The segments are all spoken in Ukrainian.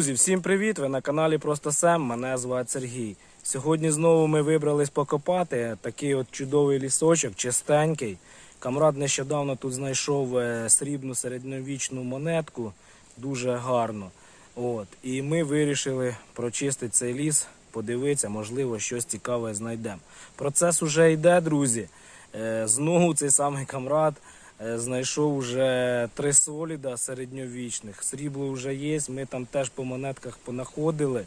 Друзі, всім привіт! Ви на каналі Просто Сем. Мене звати Сергій. Сьогодні знову ми вибрались покопати такий от чудовий лісочок, чистенький. Камрад нещодавно тут знайшов е, срібну середньовічну монетку, дуже гарно. От. І ми вирішили прочистити цей ліс, подивитися, можливо, щось цікаве знайдемо. Процес уже йде, друзі. Е, Знову цей самий камрад знайшов вже три соліда середньовічних. Срібло вже є, ми там теж по монетках понаходили.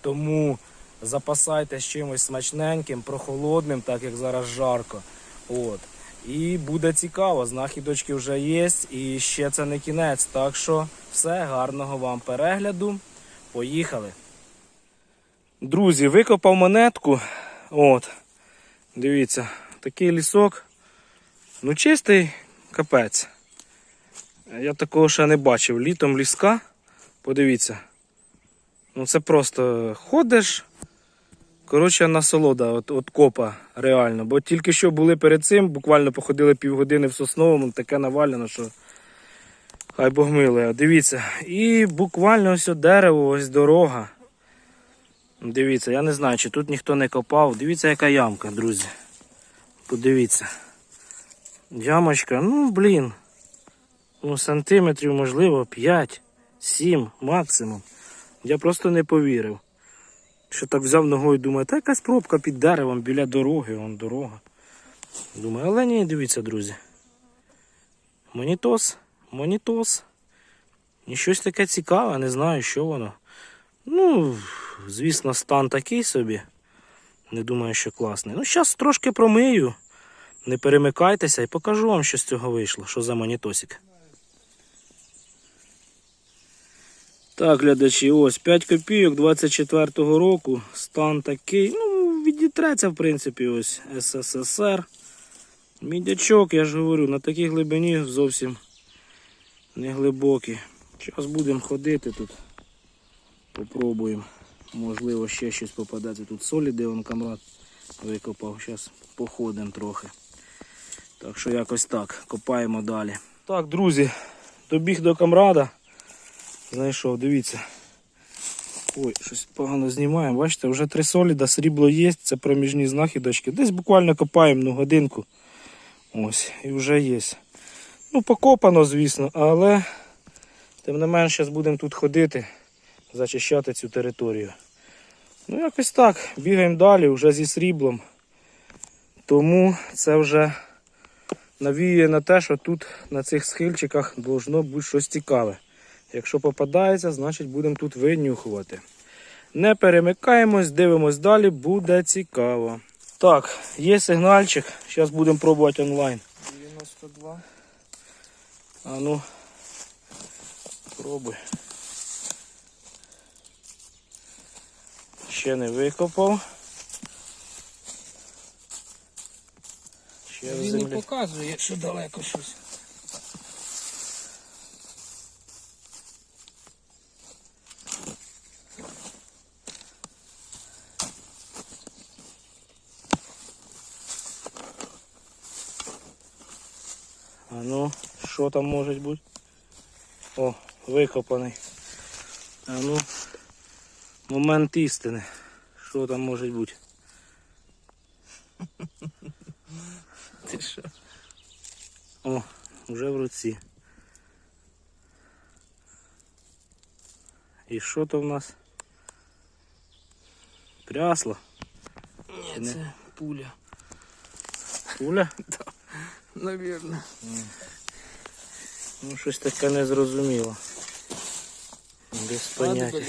Тому запасайтесь чимось смачненьким, прохолодним, так як зараз жарко. От. І буде цікаво, знахідочки вже є, і ще це не кінець. Так що все, гарного вам перегляду. Поїхали. Друзі, викопав монетку. От. Дивіться, такий лісок. Ну, чистий капець. Я такого ще не бачив. Літом ліска. Подивіться. Ну це просто ходиш. Коротше, насолода от, от копа реально. Бо тільки що були перед цим, буквально походили півгодини в сосновому, таке навалено, що хай Бог милує. Дивіться. І буквально ось дерево, ось дорога. Дивіться, я не знаю, чи тут ніхто не копав. Дивіться, яка ямка, друзі. Подивіться. Ямочка, ну блін. Ну, сантиметрів, можливо, 5, 7 максимум. Я просто не повірив. Що так взяв ногою, думаю, та якась пробка під деревом біля дороги, вон дорога. Думаю, але ні, дивіться, друзі. Монітос, монітос. І щось таке цікаве, не знаю, що воно. Ну, звісно, стан такий собі. Не думаю, що класний. Ну, зараз трошки промию. Не перемикайтеся і покажу вам, що з цього вийшло, що за монітосик. Так, глядачі, ось 5 копійок 24-го року. Стан такий. Ну, відітреться, в принципі, ось СССР. Мідячок, я ж говорю, на такій глибині зовсім не глибокий. Зараз будемо ходити тут. Попробуємо. Можливо, ще щось попадеться. Тут соліди, он камрад викопав. Зараз походимо трохи. Так що якось так. Копаємо далі. Так, друзі, добіг до камрада. Знайшов, дивіться. Ой, щось погано знімаємо. Бачите, вже три соліда, срібло є, це проміжні знахідочки. Десь буквально копаємо ну, годинку. Ось, і вже є. Ну, покопано, звісно, але тим не менш зараз будемо тут ходити, зачищати цю територію. Ну, якось так. Бігаємо далі, вже зі сріблом. Тому це вже навіює на те, що тут на цих схильчиках должно бути щось цікаве. Якщо попадається, значить будемо тут винюхувати. Не перемикаємось, дивимось далі, буде цікаво. Так, є сигнальчик. Зараз будемо пробувати онлайн. 92. А ну, пробуй. Ще не викопав. Ще Він не показує, що далеко щось. А ну, що там може бути? О, викопаний. А ну, момент істини. Що там може бути? Ти що? О, вже в руці. І що то в нас? Прясло. Ні, Не. це пуля. Куля? Навірно. Ну, щось таке незрозуміло. Без поняття.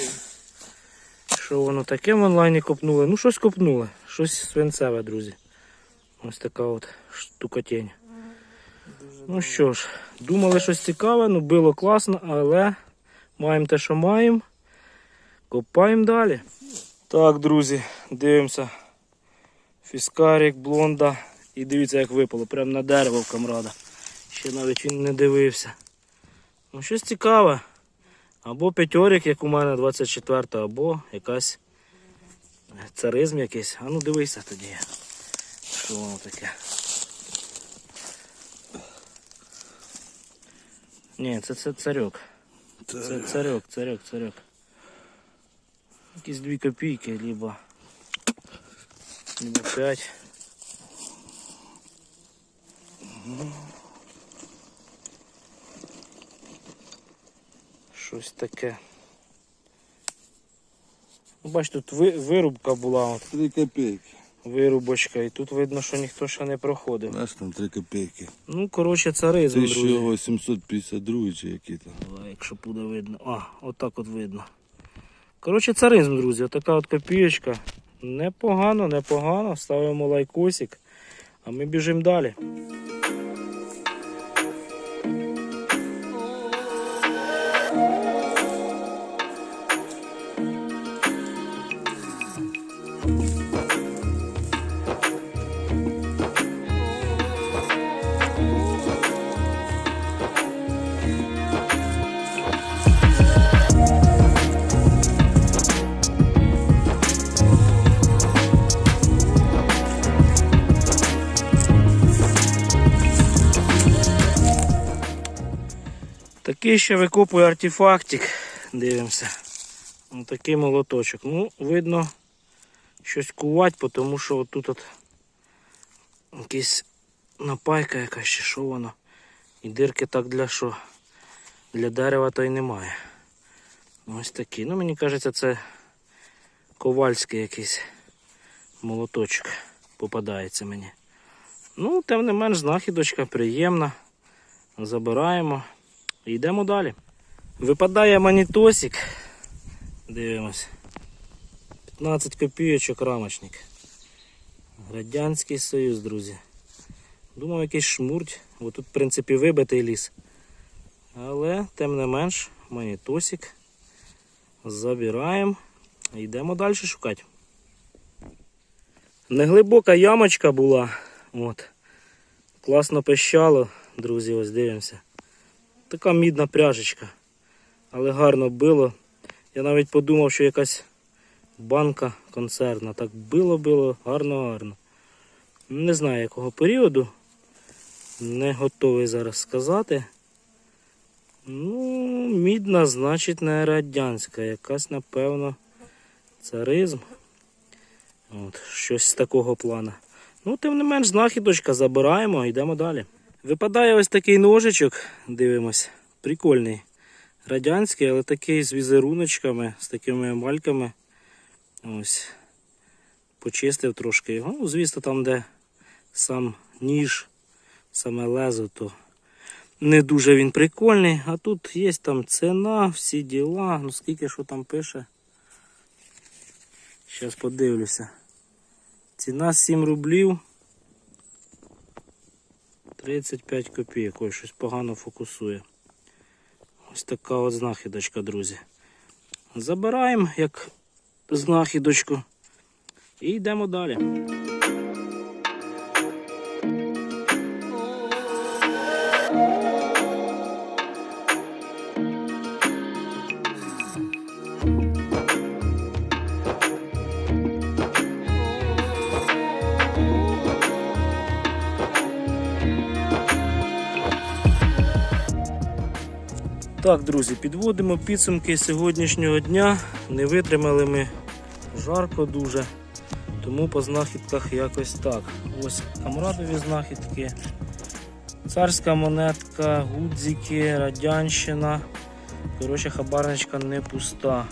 Що воно таке в онлайні копнули? Ну, щось копнули. Щось свинцеве, друзі. Ось така от штукотень. Ну що ж, думали щось цікаве, ну було класно, але маємо те, що маємо. Копаємо далі. Так, друзі, дивимося. Фіскарик, блонда. І дивіться, як випало, прямо на дерево в камрада. Ще навіть він не дивився. Ну, щось цікаве. Або п'ятьорик, як у мене 24, або якась царизм якийсь. А ну дивися тоді. Що воно таке? Ні, це, це царьок. Це царьок, царьок, царьок. Якісь 2 копійки, либо, либо 5. Щось таке. Ну, Бач, тут ви- вирубка була, от, Три копейки. Вирубочка, і тут видно, що ніхто ще не проходив. Знаєш, там три копейки. Ну, коротше, царизм, друзі. 1852 чи який там. Давай, якщо буде видно. А, отак от видно. Коротше, царизм, друзі, отака от копійочка. Непогано, непогано. Ставимо лайкосик, а ми біжимо далі. Такий ще викопує артефактик. Дивимося. Ось такий молоточок. Ну, видно, щось кувати, тому що отут от якась напайка якась чи що воно. І дирки так для що? Для дерева то й немає. Ось такі. Ну, мені кажеться, це ковальський якийсь молоточок попадається мені. Ну, тим не менш, знахідочка приємна. Забираємо йдемо далі. Випадає манітосик. Дивимось. 15 копійочок рамочник. Радянський Союз, друзі. Думав, якийсь шмурть, бо тут, в принципі, вибитий ліс. Але, тим не менш, манітосик. Забираємо йдемо далі шукати. Неглибока ямочка була. От. Класно пищало, друзі, ось дивимося. Така мідна пряжечка. Але гарно било. Я навіть подумав, що якась банка концертна. Так било-било, гарно-гарно. Не знаю якого періоду. Не готовий зараз сказати. Ну, мідна, значить, не радянська. Якась, напевно, царизм. От, щось з такого плана. Ну, тим не менш, знахідочка, забираємо, йдемо далі. Випадає ось такий ножичок, дивимось, прикольний. Радянський, але такий з візеруночками, з такими емальками. Ось. Почистив трошки його. Ну, звісно, там, де сам ніж, саме лезо, то не дуже він прикольний. А тут є там ціна, всі діла. Ну скільки що там пише. Зараз подивлюся. Ціна 7 рублів. 35 копійок. Ой, щось погано фокусує. Ось така от знахідочка, друзі. Забираємо як знахідочку і йдемо далі. Так, друзі, підводимо підсумки сьогоднішнього дня. Не витримали ми жарко дуже, тому по знахідках якось так. Ось камрадові знахідки, царська монетка, гудзики, радянщина. Коротше, хабарничка не пуста.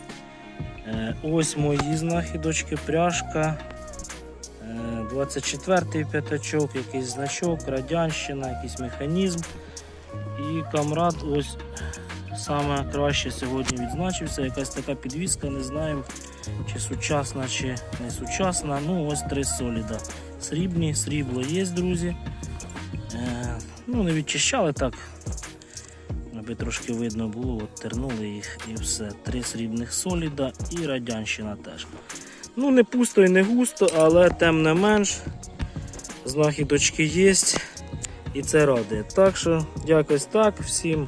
Е, Ось мої знахідочки, пряжка. е, 24-й п'ятачок, якийсь значок, радянщина, якийсь механізм. І камрад ось саме краще сьогодні відзначився. Якась така підвіска, не знаємо, чи сучасна, чи не сучасна. Ну, ось три соліда. Срібні, срібло є, друзі. Е, ну, не відчищали так, аби трошки видно було, от тернули їх і все. Три срібних соліда і радянщина теж. Ну, не пусто і не густо, але тим не менш, знахідочки є. І це радує. Так що, якось так. Всім